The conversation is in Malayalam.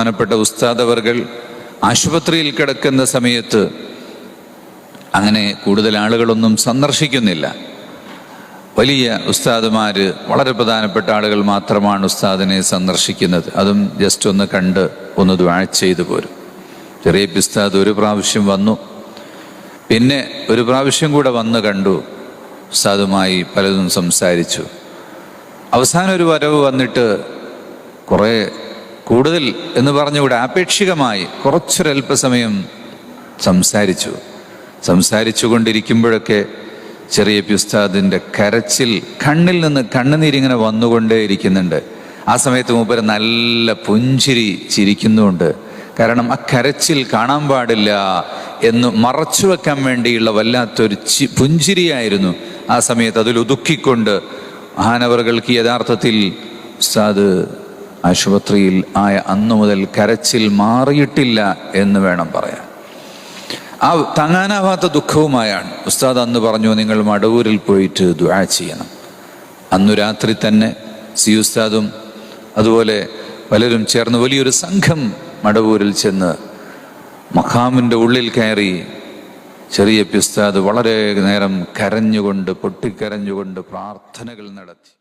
ബഹുമാനപ്പെട്ട ഉസ്താദവർഗൾ ആശുപത്രിയിൽ കിടക്കുന്ന സമയത്ത് അങ്ങനെ കൂടുതൽ ആളുകളൊന്നും സന്ദർശിക്കുന്നില്ല. വലിയ ഉസ്താദുമാർ വളരെ പ്രധാനപ്പെട്ട ആളുകൾ മാത്രമാണ് ഉസ്താദിനെ സന്ദർശിക്കുന്നത്. അതും ജസ്റ്റ് ഒന്ന് കണ്ട് ഒന്ന് ദ്വാ ചെയ്തു പോരും. ചെറിയ ഉസ്താദ് ഒരു പ്രാവശ്യം വന്നു. പിന്നെ ഒരു പ്രാവശ്യം കൂടെ വന്ന് കണ്ടു. ഉസ്താദുമായി പലതും സംസാരിച്ചു. അവസാനം ഒരു വരവ് വന്നിട്ട് കുറേ കൂടുതൽ എന്ന് പറഞ്ഞുകൂടെ? ആപേക്ഷികമായി കുറച്ചൊരല്പസമയം സംസാരിച്ചു. സംസാരിച്ചു കൊണ്ടിരിക്കുമ്പോഴൊക്കെ ചെറിയ പ്യുസ്താദിന്റെ കരച്ചിൽ കണ്ണിൽ നിന്ന് കണ്ണുനീരിങ്ങനെ വന്നുകൊണ്ടേ ഇരിക്കുന്നുണ്ട്. ആ സമയത്ത് മൂപ്പര് നല്ല പുഞ്ചിരി ചിരിക്കുന്നുണ്ട്. കാരണം ആ കരച്ചിൽ കാണാൻ പാടില്ല എന്ന് മറച്ചു വെക്കാൻ വേണ്ടിയുള്ള വല്ലാത്തൊരു ചി പുഞ്ചിരിയായിരുന്നു ആ സമയത്ത് അതിൽ ഒതുക്കിക്കൊണ്ട് മഹാനവറുകൾക്ക് യഥാർത്ഥത്തിൽ ഉസ്താദ് ആശുപത്രിയിൽ ആയ അന്നു മുതൽ കരച്ചിൽ മാറിയിട്ടില്ല എന്ന് വേണം പറയാൻ. ആ താങ്ങാനാവാത്ത ദുഃഖവുമായാണ്. ഉസ്താദ് അന്ന് പറഞ്ഞു നിങ്ങൾ മടവൂരിൽ പോയിട്ട് ദുആ ചെയ്യണം. അന്നു രാത്രി തന്നെ സി ഉസ്താദും അതുപോലെ പലരും ചേർന്ന് വലിയൊരു സംഘം മടവൂരിൽ ചെന്ന് മഖാമിന്റെ ഉള്ളിൽ കയറി ചെറിയ ഉസ്താദ് വളരെ നേരം കരഞ്ഞുകൊണ്ട് പൊട്ടിക്കരഞ്ഞുകൊണ്ട് പ്രാർത്ഥനകൾ നടത്തി.